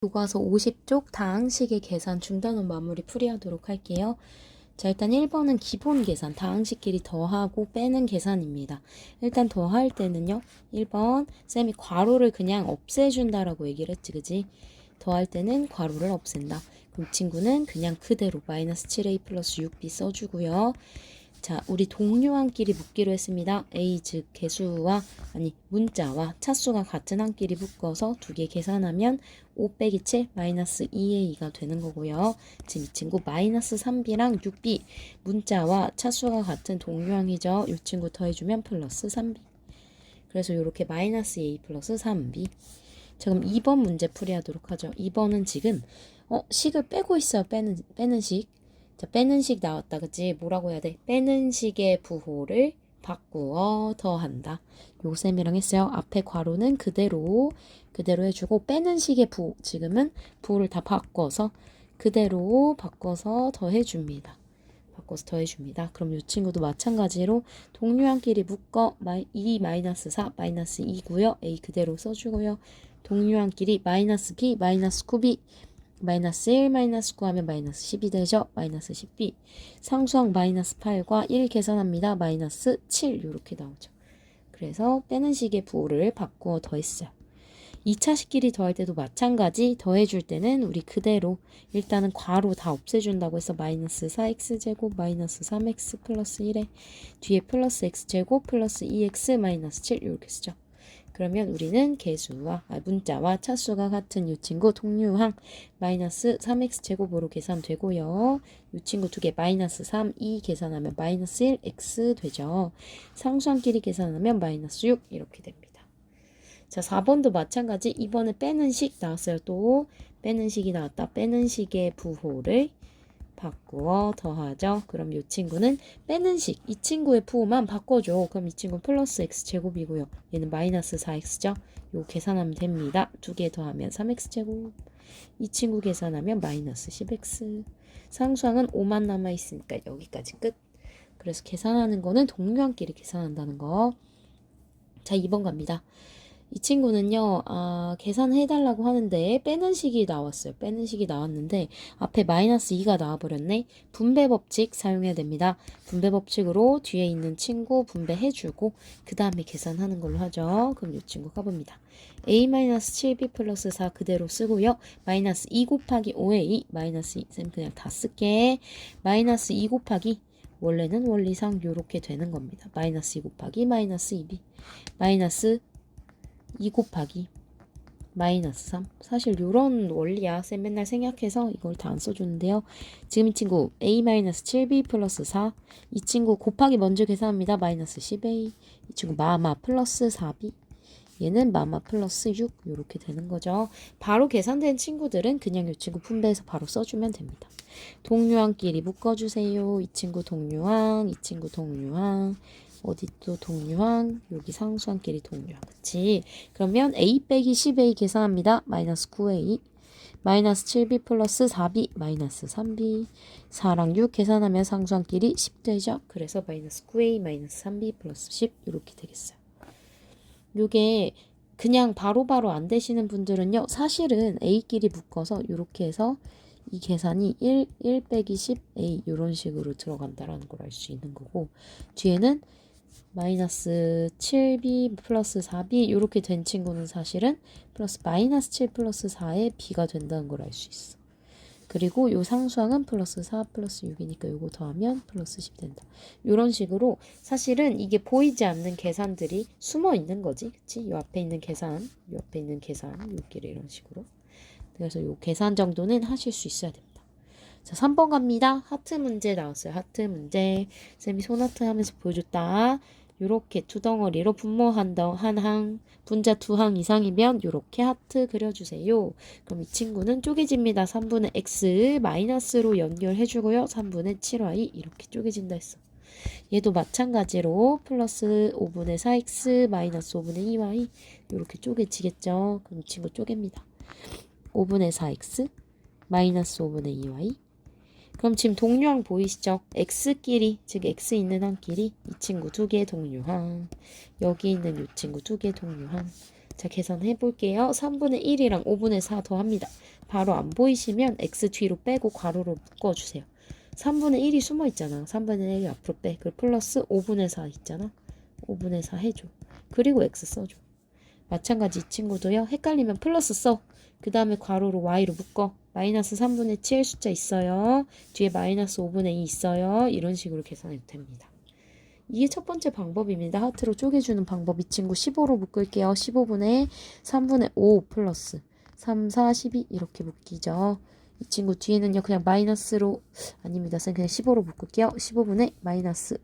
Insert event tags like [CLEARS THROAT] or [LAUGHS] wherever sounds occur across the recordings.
교과서 50쪽 다항식의 계산 중단원 마무리 풀이하도록 할게요. 자, 일단 1번은 기본 계산, 다항식끼리 더하고 빼는 계산입니다. 일단 더할 때는요, 1번, 쌤이 괄호를 그냥 없애준다라고 얘기를 했지, 그지? 더할 때는 괄호를 없앤다. 그럼 이 친구는 그냥 그대로 마이너스 7a 플러스 6b 써주고요. 자, 우리 동료한끼리 묶기로 했습니다. A 즉 개수와 아니 문자와 차수가 같은 한끼리 묶어서 두 개 계산하면 5 빼기 7 마이너스 2a가 되는 거고요. 지금 이 친구 마이너스 3b랑 6b 문자와 차수가 같은 동료항이죠. 이 친구 더해주면 플러스 3b. 그래서 이렇게 마이너스 a 플러스 3b. 자 그럼 2번 문제 풀이하도록 하죠. 2번은 지금 어 식을 빼고 있어요. 빼는 빼는 식. 자, 빼는 식 나왔다. 그치? 뭐라고 해야 돼? 빼는 식의 부호를 바꾸어 더한다. 요 셈이랑 했어요. 앞에 괄호는 그대로 그대로 해주고 빼는 식의 부호 지금은 부호를 다 바꿔서 그대로 바꿔서 더해줍니다. 바꿔서 더해줍니다. 그럼 이 친구도 마찬가지로 동류항끼리 묶어 2 마이너스 4 마이너스 2고요. a 그대로 써주고요. 동류항끼리 마이너스 b 마이너스 9b 마이너스 1 마이너스 9 하면 마이너스 10이 되죠. 마이너스 10b. 상수항 마이너스 8과 1 계산합니다. 마이너스 7 이렇게 나오죠. 그래서 빼는 식의 부호를 바꾸어 더했어요. 2차 식 끼리 더할 때도 마찬가지 더해줄 때는 우리 그대로 일단은 괄호 다 없애준다고 해서 마이너스 4x제곱 마이너스 3x 플러스 1에 뒤에 플러스 x제곱 플러스 2x 마이너스 7 이렇게 쓰죠. 그러면 우리는 개수와 아, 문자와 차수가 같은 이 친구 동류항 마이너스 3x 제곱으로 계산되고요. 이 친구 두 개 마이너스 3, 2 계산하면 마이너스 1, x 되죠. 상수항끼리 계산하면 마이너스 6 이렇게 됩니다. 자 4번도 마찬가지 2번은 빼는 식 나왔어요. 또 빼는 식이 나왔다. 빼는 식의 부호를 바꾸어 더하죠. 그럼 이 친구는 빼는 식, 이 친구의 부호만 바꿔줘. 그럼 이 친구 플러스 x 제곱이고요. 얘는 마이너스 4x죠. 요 계산하면 됩니다. 두 개 더하면 3x 제곱. 이 친구 계산하면 마이너스 10x. 상수항은 5만 남아 있으니까 여기까지 끝. 그래서 계산하는 거는 동료한끼리 계산한다는 거. 자, 2번 갑니다. 이 친구는요, 아, 계산해달라고 하는데, 빼는 식이 나왔어요. 빼는 식이 나왔는데, 앞에 마이너스 2가 나와버렸네. 분배 법칙 사용해야 됩니다. 분배 법칙으로 뒤에 있는 친구 분배해주고, 그 다음에 계산하는 걸로 하죠. 그럼 이 친구 가봅니다. a-7b 플러스 4 그대로 쓰고요. 마이너스 2 곱하기 5a, 마이너스 2, 쌤 그냥 다 쓸게. 마이너스 2 곱하기 원래는 원리상 요렇게 되는 겁니다. 마이너스 2 곱하기 마이너스 2b 마이너스 2 곱하기 마이너스 3 사실 요런 원리야. 쌤 맨날 생략해서 이걸 다 안 써주는데요. 지금 이 친구 a-7b 플러스 4 이 친구 곱하기 먼저 계산합니다. 마이너스 10a 이 친구 마마 플러스 4b 얘는 마마 플러스 6 이렇게 되는 거죠. 바로 계산된 친구들은 그냥 이 친구 분배해서 바로 써주면 됩니다. 동류항끼리 묶어주세요. 이 친구 동류항 이 친구 동류항 어디 또 동류항 여기 상수항끼리 동류항 그치? 그러면 a 빼기 10a 계산합니다. 마이너스 9a 마이너스 7b 플러스 4b 마이너스 3b 4랑 6 계산하면 상수항끼리 10 되죠? 그래서 마이너스 9a 마이너스 3b 플러스 10 이렇게 되겠어요. 요게 그냥 바로 바로 안 되시는 분들은요 사실은 a끼리 묶어서 이렇게 해서 이 계산이 1, 1 빼기 10a 이런 식으로 들어간다라는 걸 알 수 있는 거고 뒤에는 마이너스 7b 플러스 4b 이렇게 된 친구는 사실은 플러스 마이너스 7 플러스 4의 b가 된다는 걸 알 수 있어. 그리고 요 상수항은 플러스 4 플러스 6이니까 요거 더하면 플러스 10 된다. 이런 식으로 사실은 이게 보이지 않는 계산들이 숨어 있는 거지. 그치? 요 앞에 있는 계산, 요 앞에 있는 계산, 여기를 이런 식으로. 그래서 요 계산 정도는 하실 수 있어야 됩니다. 자, 3번 갑니다. 하트 문제 나왔어요. 하트 문제. 쌤이 손하트 하면서 보여줬다. 요렇게 두 덩어리로 분모한다. 한 항, 분자 두 항 이상이면 요렇게 하트 그려주세요. 그럼 이 친구는 쪼개집니다. 3분의 x 마이너스로 연결해주고요. 3분의 7y 이렇게 쪼개진다 했어. 얘도 마찬가지로 플러스 5분의 4x 마이너스 5분의 2y 이렇게 쪼개지겠죠. 그럼 이 친구 쪼갭니다. 5분의 4x 마이너스 5분의 2y 그럼 지금 동류항 보이시죠? x끼리 즉 x 있는 항끼리 이 친구 두개 동류항 여기 있는 이 친구 두개 동류항 자, 계산해 볼게요. 3분의 1이랑 5분의 4 더합니다. 바로 안 보이시면 x 뒤로 빼고 괄호로 묶어주세요. 3분의 1이 숨어 있잖아. 3분의 1이 앞으로 빼. 그 플러스 5분의 4 있잖아. 5분의 4 해줘. 그리고 x 써줘. 마찬가지 이 친구도요. 헷갈리면 플러스 써. 그 다음에 괄호로 y로 묶어. 마이너스 3분의 7 숫자 있어요. 뒤에 마이너스 5분의 2 있어요. 이런 식으로 계산해도 됩니다. 이게 첫 번째 방법입니다. 하트로 쪼개주는 방법. 이 친구 15로 묶을게요. 15분의 3분의 5 플러스 3, 4, 12 이렇게 묶이죠. 이 친구 뒤에는요. 그냥 마이너스로 아닙니다. 쌤 그냥 15로 묶을게요. 15분의 마이너스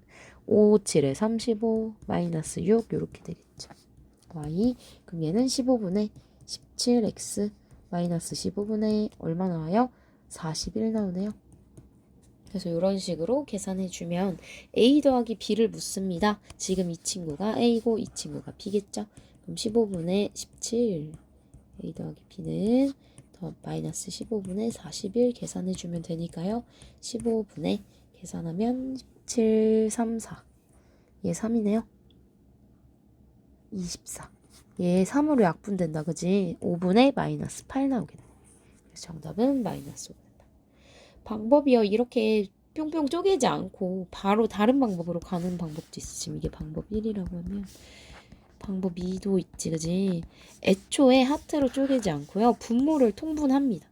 5, 7에 35 마이너스 6 이렇게 되겠죠. y 그럼 얘는 15분의 17x 마이너스 15분의 얼마 나와요? 41 나오네요. 그래서 이런 식으로 계산해 주면 a 더하기 b를 묻습니다. 지금 이 친구가 a고 이 친구가 b겠죠. 그럼 15분의 17 a 더하기 b는 더 마이너스 15분의 41 계산해 주면 되니까요. 15분의 계산하면 17, 3, 4. 얘 3이네요. 24. 얘 3으로 약분된다. 그지? 5분의 마이너스 8 나오게 되네. 그래서 정답은 마이너스 5 된다. 방법이요. 이렇게 뿅뿅 쪼개지 않고 바로 다른 방법으로 가는 방법도 있어. 지금 이게 방법 1이라고 하면 방법 2도 있지. 그지? 애초에 하트로 쪼개지 않고요. 분모를 통분합니다.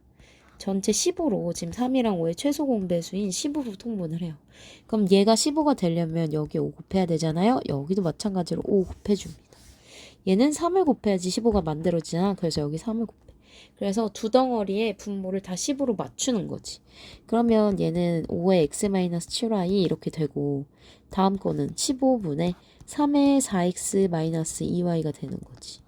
전체 15로 지금 3이랑 5의 최소 공배수인 15로 통분을 해요. 그럼 얘가 15가 되려면 여기 5 곱해야 되잖아요. 여기도 마찬가지로 5 곱해줍니다. 얘는 3을 곱해야지 15가 만들어지잖아. 그래서 여기 3을 곱해. 그래서 두 덩어리의 분모를 다 10으로 맞추는 거지. 그러면 얘는 5의 x-7y 이렇게 되고 다음 거는 15분의 3의 4x-2y가 되는 거지.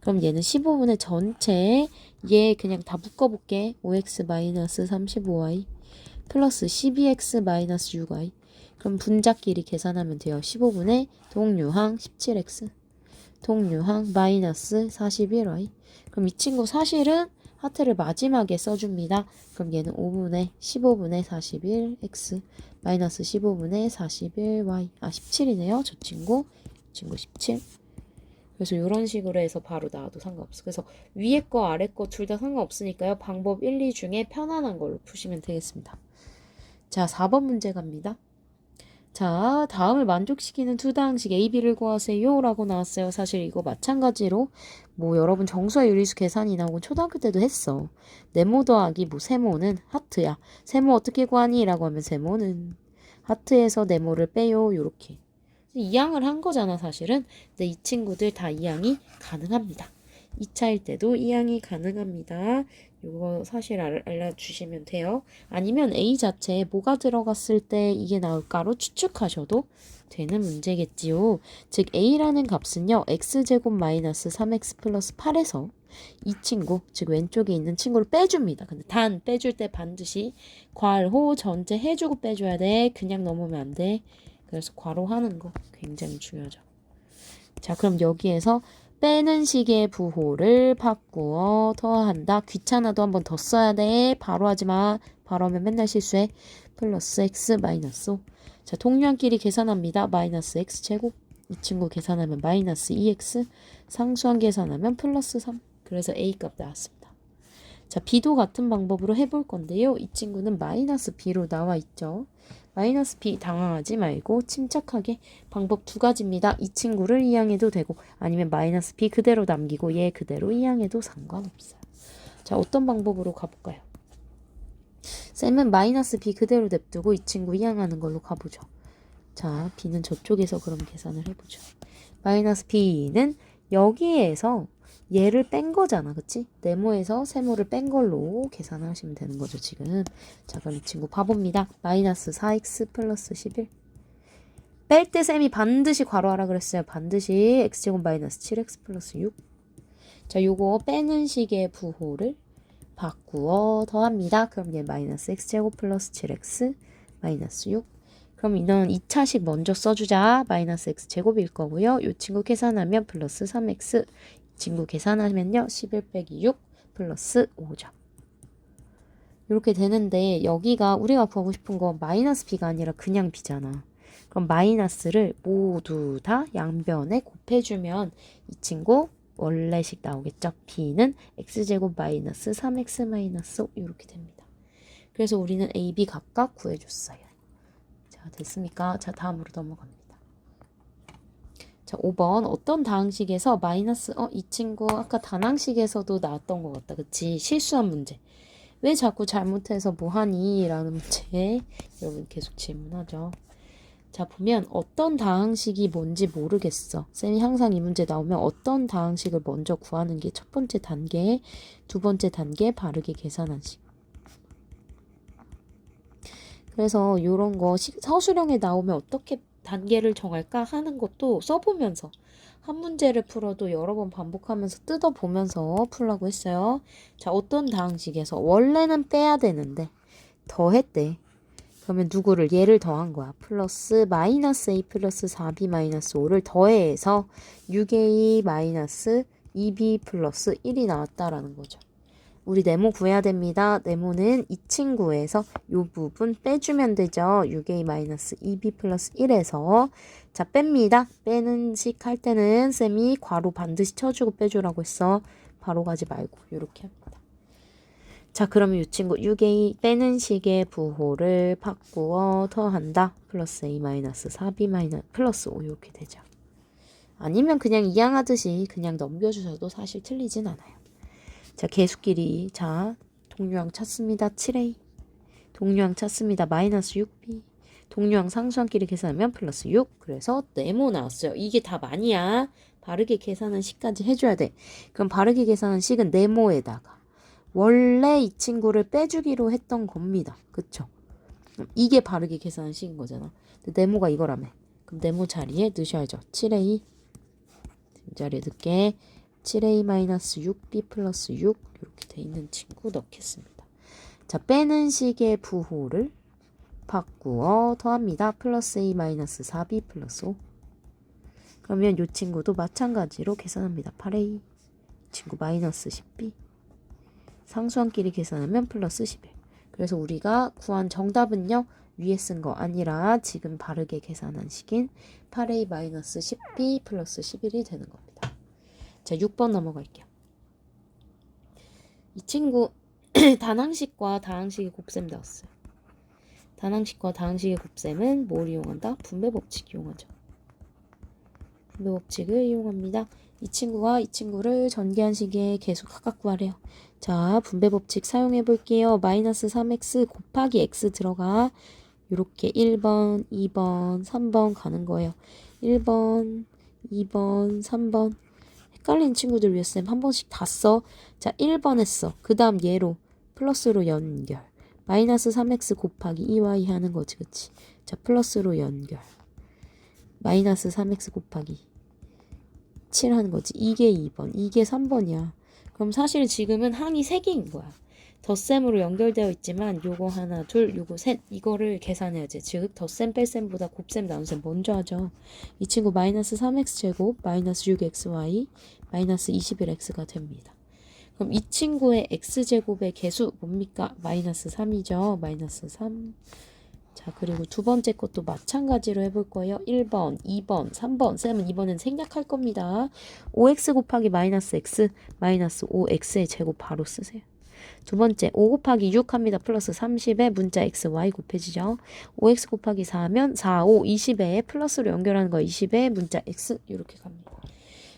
그럼 얘는 15분의 전체 얘 그냥 다 묶어볼게. 5x-35y 플러스 12x-6y 그럼 분자끼리 계산하면 돼요. 15분의 동류항 17x 동류항 마이너스 41y. 그럼 이 친구 사실은 하트를 마지막에 써줍니다. 그럼 얘는 5분의 15분의 41x 마이너스 15분의 41y. 아 17이네요. 저 친구. 이 친구 17. 그래서 이런 식으로 해서 바로 나와도 상관없어. 그래서 위에 거 아래 거 둘 다 상관없으니까요. 방법 1, 2 중에 편안한 걸로 푸시면 되겠습니다. 자 4번 문제 갑니다. 자, 다음을 만족시키는 두 다항식 A, B를 구하세요. 라고 나왔어요. 사실 이거 마찬가지로 뭐 여러분 정수와 유리수 계산이나 혹은 초등학교 때도 했어. 네모 더하기 뭐 세모는 하트야. 세모 어떻게 구하니? 라고 하면 세모는 하트에서 네모를 빼요. 요렇게. 이항을 한 거잖아, 사실은. 근데 이 친구들 다 이항이 가능합니다. 2차일 때도 이항이 가능합니다. 이거 사실 알, 알려주시면 돼요. 아니면 A 자체에 뭐가 들어갔을 때 이게 나올까로 추측하셔도 되는 문제겠지요. 즉 A라는 값은요. X제곱 마이너스 3X 플러스 8에서 이 친구, 즉 왼쪽에 있는 친구를 빼줍니다. 근데 단 빼줄 때 반드시 괄호 전체 해주고 빼줘야 돼. 그냥 넘으면 안 돼. 그래서 괄호 하는 거 굉장히 중요하죠. 자, 그럼 여기에서 빼는 식의 부호를 바꾸어 더한다. 귀찮아도 한 번 더 써야 돼. 바로 하지 마. 바로 하면 맨날 실수해. 플러스 x 마이너스 5. 자, 동류한끼리 계산합니다. 마이너스 x 제곱. 이 친구 계산하면 마이너스 2x. 상수한 계산하면 플러스 3. 그래서 a 값 나왔습니다. 자, b도 같은 방법으로 해볼 건데요. 이 친구는 마이너스 b로 나와 있죠. 마이너스 b 당황하지 말고 침착하게 방법 두 가지입니다. 이 친구를 이항해도 되고 아니면 마이너스 b 그대로 남기고 얘 그대로 이항해도 상관없어요. 자, 어떤 방법으로 가볼까요? 쌤은 마이너스 b 그대로 냅두고 이 친구 이항하는 걸로 가보죠. 자, b는 저쪽에서 그럼 계산을 해보죠. 마이너스 b는 여기에서 얘를 뺀 거잖아. 그치? 네모에서 세모를 뺀 걸로 계산을 하시면 되는 거죠, 지금. 자, 그럼 이 친구 봐봅니다. 마이너스 4x 플러스 11. 뺄 때 쌤이 반드시 괄호하라 그랬어요. 반드시 x제곱 마이너스 7x 플러스 6. 자, 요거 빼는 식의 부호를 바꾸어 더합니다. 그럼 얘 마이너스 x제곱 플러스 7x 마이너스 6. 그럼 이는 2차식 먼저 써주자. 마이너스 x제곱일 거고요. 요 친구 계산하면 플러스 3x 친구 계산하면요. 11 빼기 6 플러스 5죠. 이렇게 되는데 여기가 우리가 구하고 싶은 건 마이너스 b가 아니라 그냥 b잖아. 그럼 마이너스를 모두 다 양변에 곱해주면 이 친구 원래식 나오겠죠. b는 x제곱 마이너스 3x 마이너스 5 이렇게 됩니다. 그래서 우리는 a, b 각각 구해줬어요. 자, 됐습니까? 자, 다음으로 넘어갑니다. 자, 5번 어떤 다항식에서 마이너스 어, 이 친구 아까 단항식에서도 나왔던 것 같다. 그치? 실수한 문제. 왜 자꾸 잘못해서 뭐하니? 라는 문제 [LAUGHS] 여러분 계속 질문하죠. 자, 보면 어떤 다항식이 뭔지 모르겠어. 쌤이 항상 이 문제 나오면 어떤 다항식을 먼저 구하는 게 첫 번째 단계, 두 번째 단계 바르게 계산한 식. 그래서 이런 거 시- 서술형에 나오면 어떻게 단계를 정할까 하는 것도 써보면서 한 문제를 풀어도 여러 번 반복하면서 뜯어보면서 풀라고 했어요. 자, 어떤 다항식에서 원래는 빼야 되는데 더했대. 그러면 누구를 얘를 더한 거야. 플러스 마이너스 a 플러스 4b 마이너스 5를 더해서 6a 마이너스 2b 플러스 1이 나왔다라는 거죠. 우리 네모 구해야 됩니다. 네모는 이 친구에서 이 부분 빼주면 되죠. 6a 마이너스 2b 플러스 1에서 자 뺍니다. 빼는 식 할 때는 쌤이 괄호 반드시 쳐주고 빼주라고 했어. 바로 가지 말고 이렇게 합니다. 자 그러면 이 친구 6a 빼는 식의 부호를 바꾸어 더한다. 플러스 a 마이너스 4b 마이너스 플러스 5 이렇게 되죠. 아니면 그냥 이양하듯이 그냥 넘겨주셔도 사실 틀리진 않아요. 자, 계수끼리. 자, 동류항 찾습니다. 7a. 동류항 찾습니다. 마이너스 6b. 동류항 상수항끼리 계산하면 플러스 6. 그래서 네모 나왔어요. 이게 답 아니야. 바르게 계산한 식까지 해줘야 돼. 그럼 바르게 계산한 식은 네모에다가 원래 이 친구를 빼주기로 했던 겁니다. 그쵸? 이게 바르게 계산한 식인 거잖아. 근데 네모가 이거라며. 그럼 네모 자리에 넣으셔야죠. 7a. 자리에 넣게 7a-6b 플러스 6 이렇게 돼 있는 친구 넣겠습니다. 자, 빼는 식의 부호를 바꾸어 더합니다. 플러스 a-4b 플러스 5 그러면 이 친구도 마찬가지로 계산합니다. 8a 친구 마이너스 10b 상수항끼리 계산하면 플러스 11 그래서 우리가 구한 정답은요. 위에 쓴 거 아니라 지금 바르게 계산한 식인 8a-10b 플러스 11이 되는 겁니다. 자, 6번 넘어갈게요. 이 친구 [CLEARS THROAT] 단항식과 다항식의 곱셈 나왔어요. 단항식과 다항식의 곱셈은 뭘 이용한다? 분배 법칙 이용하죠. 분배 법칙을 이용합니다. 이 친구와 이 친구를 전개한 식의 계수 각각 구하래요. 자, 분배 법칙 사용해 볼게요. 마이너스 3x 곱하기 x 들어가. 요렇게 1번, 2번, 3번 가는 거예요. 1번, 2번, 3번. 헷갈리는 친구들 위해 쌤 한 번씩 다 써. 자, 1번 했어. 그 다음 얘로 플러스로 연결. 마이너스 3x 곱하기 2y 하는 거지, 그치? 자, 플러스로 연결. 마이너스 3x 곱하기 7 하는 거지. 이게 2번, 이게 3번이야. 그럼 사실 지금은 항이 3개인 거야. 덧셈으로 연결되어 있지만 요거 하나, 둘, 요거 셋 이거를 계산해야지. 즉 덧셈, 뺄셈보다 곱셈, 나눗셈 먼저 하죠. 이 친구 마이너스 3x 제곱 마이너스 6xy 마이너스 21x가 됩니다. 그럼 이 친구의 x제곱의 개수 뭡니까? 마이너스 3이죠. 마이너스 3. 자, 그리고 두 번째 것도 마찬가지로 해볼 거예요. 1번, 2번, 3번. 쌤은 이번엔 생략할 겁니다. 5x 곱하기 마이너스 x, 마이너스 5x의 제곱 바로 쓰세요. 두 번째, 5 곱하기 6 합니다. 플러스 30에 문자 x, y 곱해지죠. 5x 곱하기 4 하면 4, 5, 20에 플러스로 연결하는 거 20에 문자 x 이렇게 갑니다.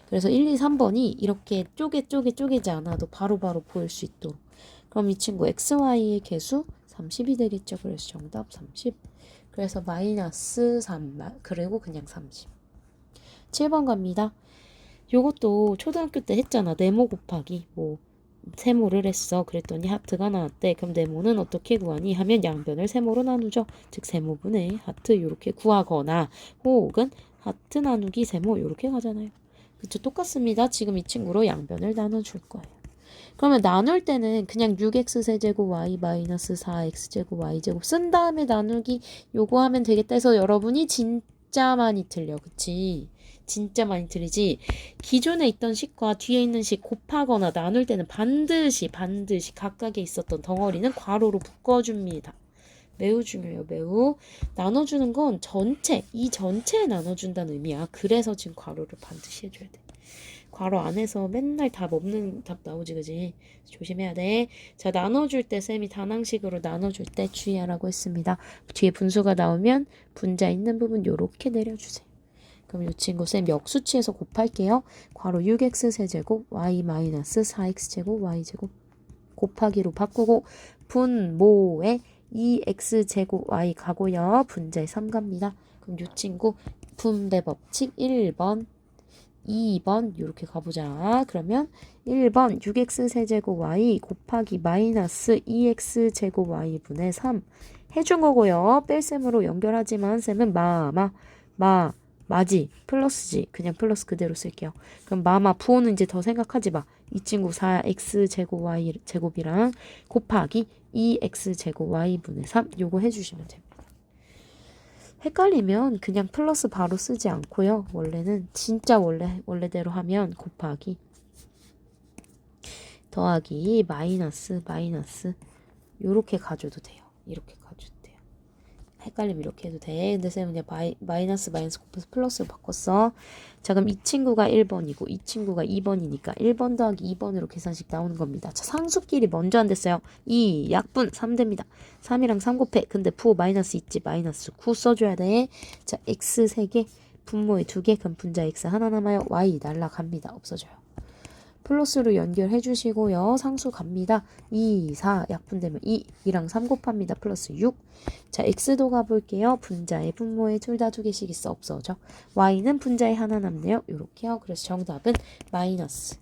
그래서 1, 2, 3번이 이렇게 쪼개 쪼개 쪼개지 않아도 바로바로 보일 수 있도록. 그럼 이 친구 x, y의 개수 30이 되겠죠. 그래서 정답 30. 그래서 마이너스 3, 그리고 그냥 30. 7번 갑니다. 요것도 초등학교 때 했잖아. 네모 곱하기 뭐 세모를 했어. 그랬더니 하트가 나왔대. 그럼 네모는 어떻게 구하니? 하면 양변을 세모로 나누죠. 즉 세모분의 하트 이렇게 구하거나 혹은 하트 나누기 세모 이렇게 가잖아요. 그쵸? 똑같습니다. 지금 이 친구로 양변을 나눠줄 거예요. 그러면 나눌 때는 그냥 6x 세제곱 y 마이너스 4x 제곱 y 제곱 쓴 다음에 나누기 요거 하면 되겠다 해서 여러분이 진짜 많이 틀려. 그치? 진짜 많이 틀리지. 기존에 있던 식과 뒤에 있는 식 곱하거나 나눌 때는 반드시 반드시 각각에 있었던 덩어리는 괄호로 묶어줍니다. 매우 중요해요. 매우 나눠주는 건 전체 이 전체에 나눠준다는 의미야. 그래서 지금 괄호를 반드시 해줘야 돼. 괄호 안에서 맨날 답 없는 답 나오지 그지 조심해야 돼 자 나눠줄 때 쌤이 단항식으로 나눠줄 때 주의하라고 했습니다 뒤에 분수가 나오면 분자 있는 부분 요렇게 내려주세요 그럼 이 친구 쌤 역수치에서 곱할게요 괄호 6x 세제곱 y 마이너스 4x 제곱 y 제곱 곱하기로 바꾸고 분모에 2x 제곱 y 가고요 분자에 3 갑니다 그럼 이 친구 분배 법칙 1번 2번 이렇게 가보자. 그러면 1번 6x 세제곱 y 곱하기 마이너스 2x 제곱 y 분의 3 해준 거고요. 뺄셈으로 연결하지만 쌤은 마마 마 마지 플러스지 그냥 플러스 그대로 쓸게요. 그럼 마마 부호는 이제 더 생각하지 마. 이 친구 4x 제곱 y 제곱이랑 곱하기 2x 제곱 y 분의 3 요거 해주시면 됩니다. 헷갈리면 그냥 플러스 바로 쓰지 않고요. 원래는 진짜 원래 원래대로 하면 곱하기 더하기 마이너스 마이너스 요렇게 가져도 돼요. 이렇게 가져도. 헷갈리면 이렇게 해도 돼. 근데 쌤은 그냥 마이, 마이너스 마이너스 곱해서 플러스로 바꿨어. 자 그럼 이 친구가 1번이고 이 친구가 2번이니까 1번 더하기 2번으로 계산식 나오는 겁니다. 자 상수끼리 먼저 안 됐어요. 2 약분 3 됩니다. 3이랑 3 곱해. 근데 부 마이너스 있지. 마이너스 9 써줘야 돼. 자 x 3개 분모에 2개 그럼 분자 x 하나 남아요. y 날라갑니다. 없어져요. 플러스로 연결해 주시고요. 상수 갑니다. 2, 4 약분되면 2, 2랑 3 곱합니다. 플러스 6. 자, x도 가볼게요. 분자에 분모에 둘 다 두 개씩 있어 없어져. y는 분자에 하나 남네요. 요렇게요. 그래서 정답은 마이너스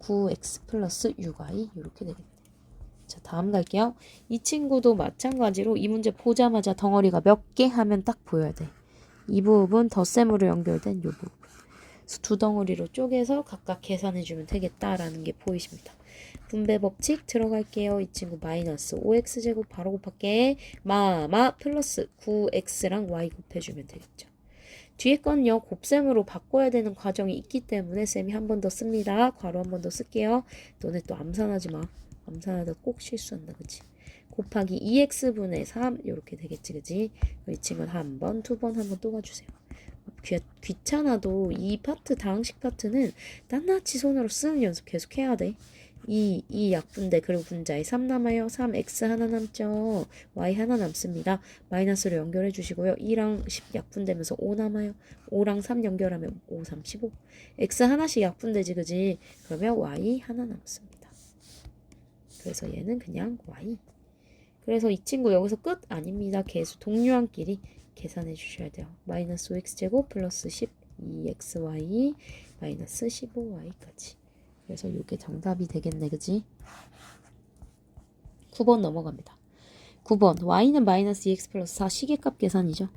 9x 플러스 6y 이렇게 되겠네요. 자, 다음 갈게요. 이 친구도 마찬가지로 이 문제 보자마자 덩어리가 몇 개 하면 딱 보여야 돼. 이 부분 덧셈으로 연결된 요 부분. 두 덩어리로 쪼개서 각각 계산해주면 되겠다라는 게 보이십니다. 분배 법칙 들어갈게요. 이 친구 마이너스 5x제곱 바로 곱할게. 마마 플러스 9x랑 y 곱해주면 되겠죠. 뒤에 건요 곱셈으로 바꿔야 되는 과정이 있기 때문에 쌤이 한 번 더 씁니다. 괄호 한 번 더 쓸게요. 너네 또 암산하지 마. 암산하다 꼭 실수한다 그치? 곱하기 2x분의 3 이렇게 되겠지 그치? 이 친구는 한 번, 두 번, 한 번또 가주세요. 귀, 귀찮아도 이 파트 다항식 파트는 낱낱이 손으로 쓰는 연습 계속 해야 돼. 이, 이 약분대 그리고 분자에 3 남아요. 3x 하나 남죠. y 하나 남습니다. 마이너스로 연결해 주시고요. 2랑 10 약분되면서 5 남아요. 5랑 3 연결하면 5, 3, 15. x 하나씩 약분되지 그지? 그러면 y 하나 남습니다. 그래서 얘는 그냥 y. 그래서 이 친구 여기서 끝 아닙니다. 계수 동류한끼리 계산해 주셔야 돼요. 마이너스 5x제곱 플러스 12xy 마이너스 15y까지. 그래서 이게 정답이 되겠네. 그지? 9번 넘어갑니다. 9번 y는 마이너스 2x 플러스 4 시계값 계산이죠.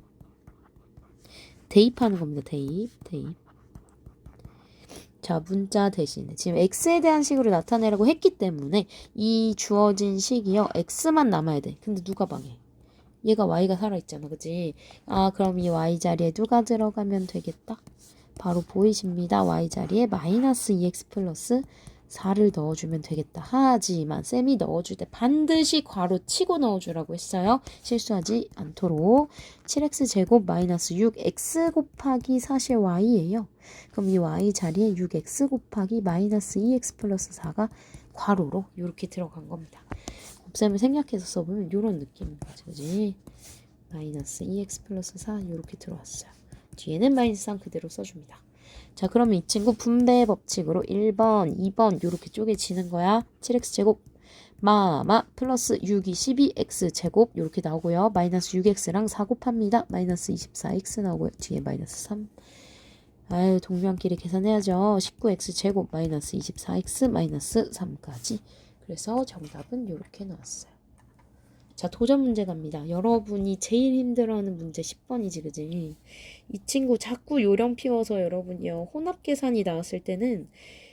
대입하는 겁니다. 대입, 대입. 자, 문자 대신에 지금 x에 대한 식으로 나타내라고 했기 때문에 이 주어진 식이요. x만 남아야 돼. 근데 누가 방해? 얘가 y가 살아있잖아. 그지? 아, 그럼 이 y 자리에 누가 들어가면 되겠다? 바로 보이십니다. y 자리에 마이너스 2x 플러스 4를 넣어주면 되겠다. 하지만 쌤이 넣어줄 때 반드시 괄호 치고 넣어주라고 했어요. 실수하지 않도록 7x 제곱 마이너스 6x 곱하기 사실 y예요. 그럼 이 y 자리에 6x 곱하기 마이너스 2x 플러스 4가 괄호로 이렇게 들어간 겁니다. 곱셈을 생략해서 써보면 이런 느낌인 거죠. 그지? 마이너스 2x 플러스 4 이렇게 들어왔어요. 뒤에는 마이너스 3 그대로 써줍니다. 자 그러면 이 친구 분배 법칙으로 1번, 2번 이렇게 쪼개지는 거야. 7x 제곱 마마 플러스 6이 12x 제곱 이렇게 나오고요. 마이너스 6x랑 4 곱합니다. 마이너스 24x 나오고요. 뒤에 마이너스 3 아유 동명끼리 계산해야죠. 19x 제곱 마이너스 24x 마이너스 3까지 그래서 정답은 이렇게 나왔어요. 자, 도전 문제 갑니다. 여러분이 제일 힘들어하는 문제 10번이지, 그지? 이 친구 자꾸 요령 피워서 여러분이요. 혼합 계산이 나왔을 때는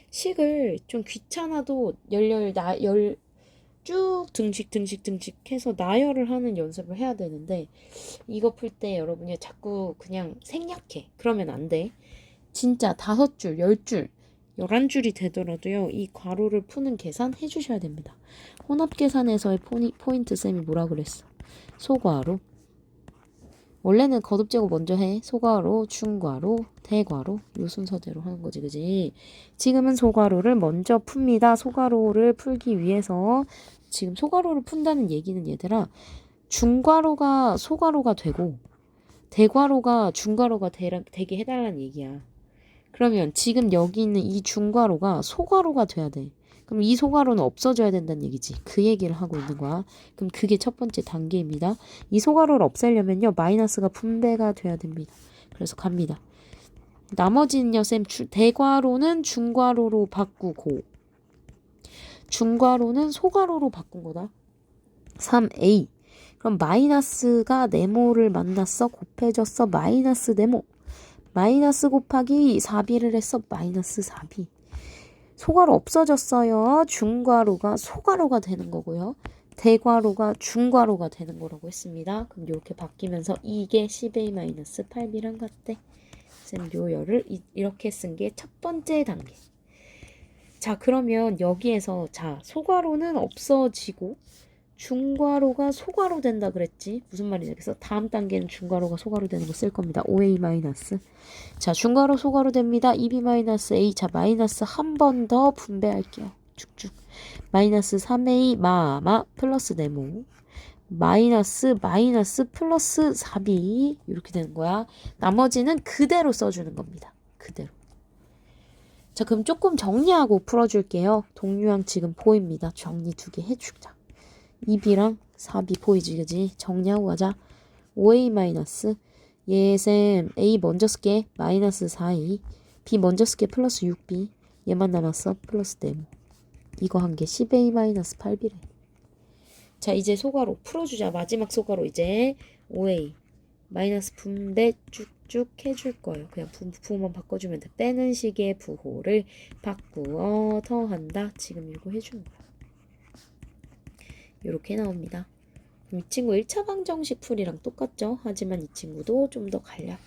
식을 좀 귀찮아도 열열 나 열 쭉 등식 등식 등식 해서 나열을 하는 연습을 해야 되는데 이거 풀 때 여러분이 자꾸 그냥 생략해. 그러면 안 돼. 진짜 다섯 줄, 열 줄, 열한 줄이 되더라도요. 이 괄호를 푸는 계산 해주셔야 됩니다. 혼합 계산에서의 포인트 쌤이 뭐라 그랬어? 소괄호 원래는 거듭 제곱 먼저 해. 소괄호, 중괄호, 대괄호 요 순서대로 하는 거지, 그지? 지금은 소괄호를 먼저 풉니다. 소괄호를 풀기 위해서 지금 소괄호를 푼다는 얘기는 얘들아 중괄호가 소괄호가 되고 대괄호가 중괄호가 되라, 되게 해달라는 얘기야. 그러면 지금 여기 있는 이 중괄호가 소괄호가 돼야 돼. 그럼 이 소괄호는 없어져야 된다는 얘기지. 그 얘기를 하고 있는 거야. 그럼 그게 첫 번째 단계입니다. 이 소괄호를 없애려면요. 마이너스가 분배가 돼야 됩니다. 그래서 갑니다. 나머지는요. 쌤 주, 대괄호는 중괄호로 바꾸고 중괄호는 소괄호로 바꾼 거다. 3a 그럼 마이너스가 네모를 만났어 곱해졌어 마이너스 네모 마이너스 곱하기 4b를 했어 마이너스 4b 소괄호 없어졌어요. 중괄호가 소괄호가 되는 거고요. 대괄호가 중괄호가 되는 거라고 했습니다. 그럼 이렇게 바뀌면서 이게 10a 마이너스 8b랑 같대. 쌤 요 열을 이- 이렇게 쓴 게 첫 번째 단계. 자 그러면 여기에서 자 소괄호는 없어지고 중괄호가 소괄호 된다 그랬지. 무슨 말이냐. 그래서 다음 단계는 중괄호가 소괄호 되는 거 쓸 겁니다. 5a 마이너스. 자, 중괄호 소괄호 됩니다. 2b 마이너스 a. 자, 마이너스 한 번 더 분배할게요. 쭉쭉. 마이너스 3a 마마 플러스 네모. 마이너스 마이너스 플러스 4b 이렇게 되는 거야. 나머지는 그대로 써주는 겁니다. 그대로. 자, 그럼 조금 정리하고 풀어줄게요. 동류항 지금 보입니다. 정리 두 개 해주자. 2b랑 4b 보이지 그지? 정리하고 가자. 5a 마이너스. 얘쌤 a 먼저 쓸게. 마이너스 4a b 먼저 쓸게. 플러스 6b 얘만 남았어. 플러스 네모. 이거 한 개 10a 마이너스 8b래. 자 이제 소괄호 풀어주자. 마지막 소괄호 이제. 5a 마이너스 분배 쭉쭉 해줄 거예요. 그냥 부, 부호만 바꿔주면 돼. 빼는 식의 부호를 바꾸어 더한다. 지금 이거 해주는 거야 이렇게 나옵니다. 이 친구 1차 방정식 풀이랑 똑같죠? 하지만 이 친구도 좀 더 간략히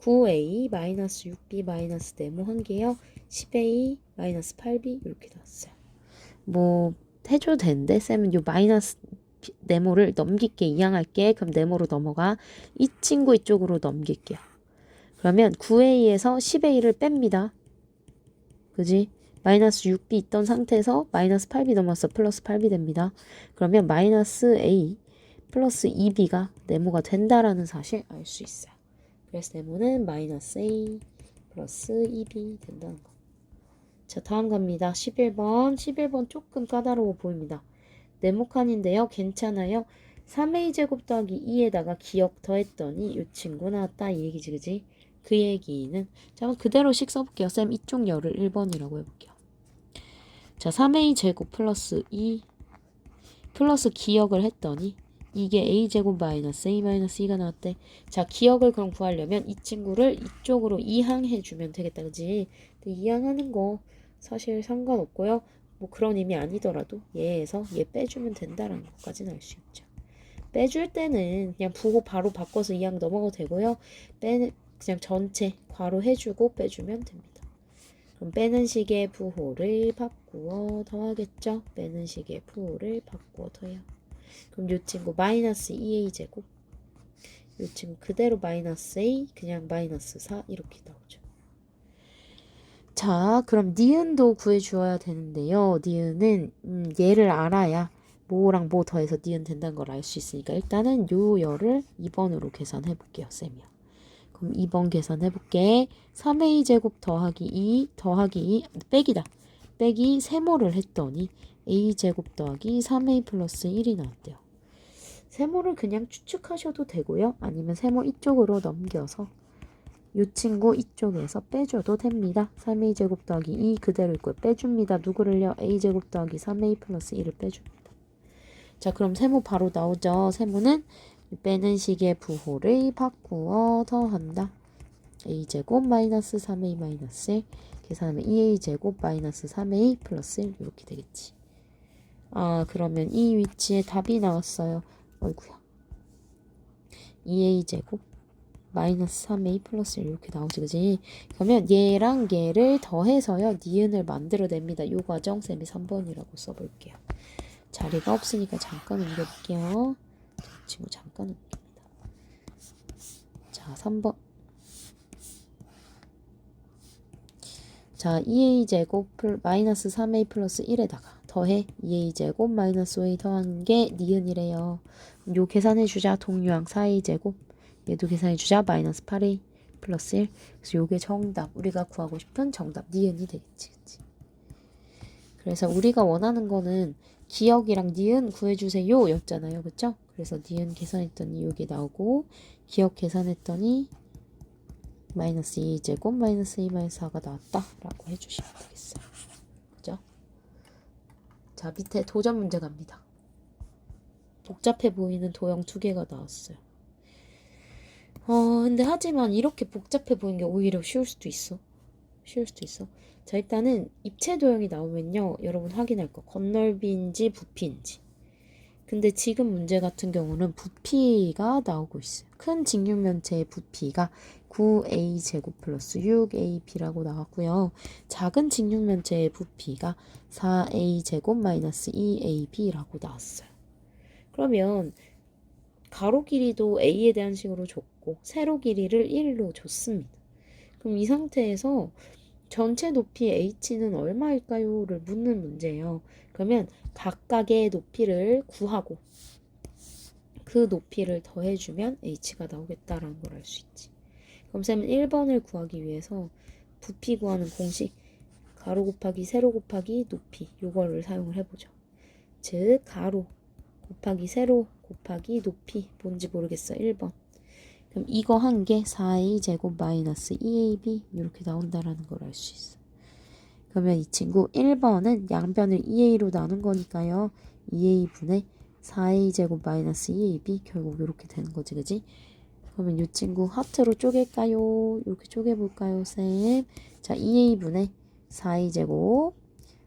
9a 마이너스 6b 마이너스 네모 한 개요. 10a 마이너스 8b 이렇게 나왔어요. 뭐 해줘도 되는데 쌤은 요 마이너스 네모를 넘길게 이항할게. 그럼 네모로 넘어가. 이 친구 이쪽으로 넘길게요. 그러면 9a에서 10a를 뺍니다. 그지? 마이너스 6b 있던 상태에서 마이너스 8b 넘어서 플러스 8b 됩니다. 그러면 마이너스 a 플러스 2b가 네모가 된다라는 사실 알 수 있어요. 그래서 네모는 마이너스 a 플러스 2b 된다는 거. 자 다음 갑니다. 11번 11번 조금 까다로워 보입니다. 네모칸인데요. 괜찮아요. 3a 제곱 더하기 2에다가 기억 더했더니 이 친구 나왔다 이 얘기지 그지? 그 얘기는 자 그럼 그대로씩 써볼게요. 쌤 이쪽 열을 1번이라고 해볼게요. 자 3a 제곱 플러스 2 플러스 기억을 했더니 이게 a 제곱 마이너스 a 마이너스 2가 나왔대. 자 기억을 그럼 구하려면 이 친구를 이쪽으로 이항해 주면 되겠다 그지? 이항하는 거 사실 상관없고요. 뭐 그런 의미 아니더라도 얘에서 얘 빼주면 된다라는 것까지는 알 수 있죠. 빼줄 때는 그냥 부호 바로 바꿔서 이항 넘어가도 되고요. 빼 그냥 전체 괄호 해주고 빼주면 됩니다. 그럼 빼는 식의 부호를 바꾸어 더하겠죠? 빼는 식의 부호를 바꾸어 더해요. 그럼 요 친구 마이너스 2a 제곱 요 친구 그대로 마이너스 a 그냥 마이너스 4 이렇게 나오죠. 자 그럼 니은도 구해주어야 되는데요. 니은은 음, 얘를 알아야 뭐랑 뭐 더해서 니은 된다는 걸 알 수 있으니까 일단은 요 열을 2번으로 계산해 볼게요. 쌤이요. 그럼 2번 계산해 볼게. 3a 제곱 더하기 2 더하기 2 빼기다. 빼기 세모를 했더니 a 제곱 더하기 3a 플러스 1이 나왔대요. 세모를 그냥 추측하셔도 되고요. 아니면 세모 이쪽으로 넘겨서 이 친구 이쪽에서 빼줘도 됩니다. 3a 제곱 더하기 2 그대로 있고요. 빼줍니다. 누구를요? a 제곱 더하기 3a 플러스 1을 빼줍니다. 자 그럼 세모 바로 나오죠. 세모는 빼는 식의 부호를 바꾸어 더한다. a제곱 마이너스 3a 마이너스 1 계산하면 2a제곱 마이너스 3a 플러스 1 이렇게 되겠지. 아 그러면 이 위치에 답이 나왔어요. 어이구야. 2a제곱 마이너스 3a 플러스 1 이렇게 나오지 그지? 그러면 얘랑 얘를 더해서요. 니은을 만들어냅니다. 요 과정 쌤이 3번이라고 써볼게요. 자리가 없으니까 잠깐 옮겨볼게요. 이 친구 잠깐 옮깁니다. 자, 3번. 자, 2a제곱 플- 마이너스 3a 플러스 1에다가 더해 2a제곱 마이너스 5a 더한 게 니은이래요. 요 계산해 주자. 동유항 4a제곱. 얘도 계산해 주자. 마이너스 8a 플러스 1. 그래서 요게 정답. 우리가 구하고 싶은 정답. 니은이 되겠지. 그치? 그래서 우리가 원하는 거는 기억이랑 니은 구해주세요 였잖아요. 그쵸? 그래서 니은 계산했더니 요게 나오고 기억 계산했더니 마이너스 2제곱 마이너스 2 마이너스 4가 나왔다 라고 해주시면 되겠어요. 그죠? 자 밑에 도전 문제 갑니다. 복잡해 보이는 도형 두 개가 나왔어요. 어 근데 하지만 이렇게 복잡해 보이는 게 오히려 쉬울 수도 있어. 쉬울 수도 있어. 자 일단은 입체 도형이 나오면요 여러분 확인할 거 건널비인지 부피인지 근데 지금 문제 같은 경우는 부피가 나오고 있어요. 큰 직육면체의 부피가 9a 제곱 플러스 6ab라고 나왔고요. 작은 직육면체의 부피가 4a 제곱 마이너스 2ab라고 나왔어요. 그러면 가로 길이도 a에 대한 식으로 줬고 세로 길이를 1로 줬습니다. 그럼 이 상태에서 전체 높이 h는 얼마일까요?를 묻는 문제예요. 그러면 각각의 높이를 구하고 그 높이를 더해주면 h가 나오겠다라는 걸 알 수 있지. 그럼 쌤은 1번을 구하기 위해서 부피 구하는 공식 가로 곱하기 세로 곱하기 높이 요거를 사용을 해보죠. 즉 가로 곱하기 세로 곱하기 높이 뭔지 모르겠어 1번. 그럼 이거 한 개 4a 제곱 마이너스 2ab 이렇게 나온다라는 걸 알 수 있어. 그러면 이 친구 1번은 양변을 2a로 나눈 거니까요. 2a분의 4a 제곱 마이너스 2ab 결국 이렇게 되는 거지, 그지? 그러면 이 친구 하트로 쪼갤까요? 이렇게 쪼개볼까요, 쌤? 자, 2a분의 4a 제곱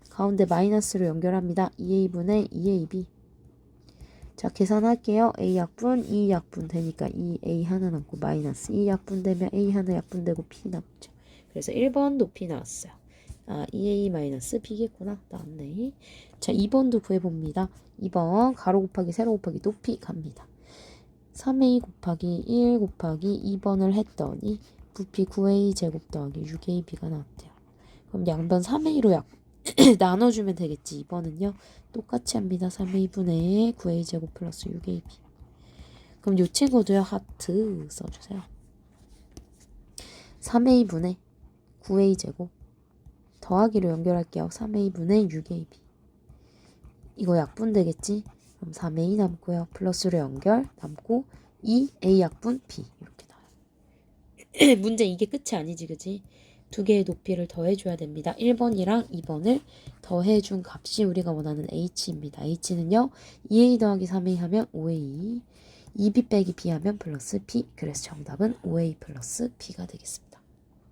가운데 마이너스로 연결합니다. 2a분의 2ab 자, 계산할게요. A 약분, E 약분 되니까 이 A 하나 남고 마이너스 E 약분 되면 A 하나 약분 되고 P 남죠. 그래서 1번 높이 나왔어요. 아, 2A 마이너스 B겠구나. 나왔네. 자, 2번도 구해봅니다. 2번 가로 곱하기 세로 곱하기 높이 갑니다. 3A 곱하기 1 곱하기 2번을 했더니 부피 9A 제곱 더하기 6AB가 나왔대요. 그럼 양변 3A로 약 [CLEARS THROAT] 나눠주면 되겠지. 2번은요. 똑같이 합니다. 3a분의 9a 제곱 플러스 6ab. 그럼 요 친구도요. 하트 써주세요. 3a분의 9a 제곱 더하기로 연결할게요. 3a분의 6ab. 이거 약분 되겠지? 그럼 3a 남고요. 플러스로 연결 남고 2a 약분 b 이렇게 나와요. [CLEARS THROAT] 문제 이게 끝이 아니지, 그지? 두 개의 높이를 더해줘야 됩니다. 1번이랑 2번을 더해준 값이 우리가 원하는 h입니다. h는요, 2a 더하기 3a 하면 5a, 2b 빼기 b 하면 플러스 p. 그래서 정답은 5a 플러스 b가 되겠습니다.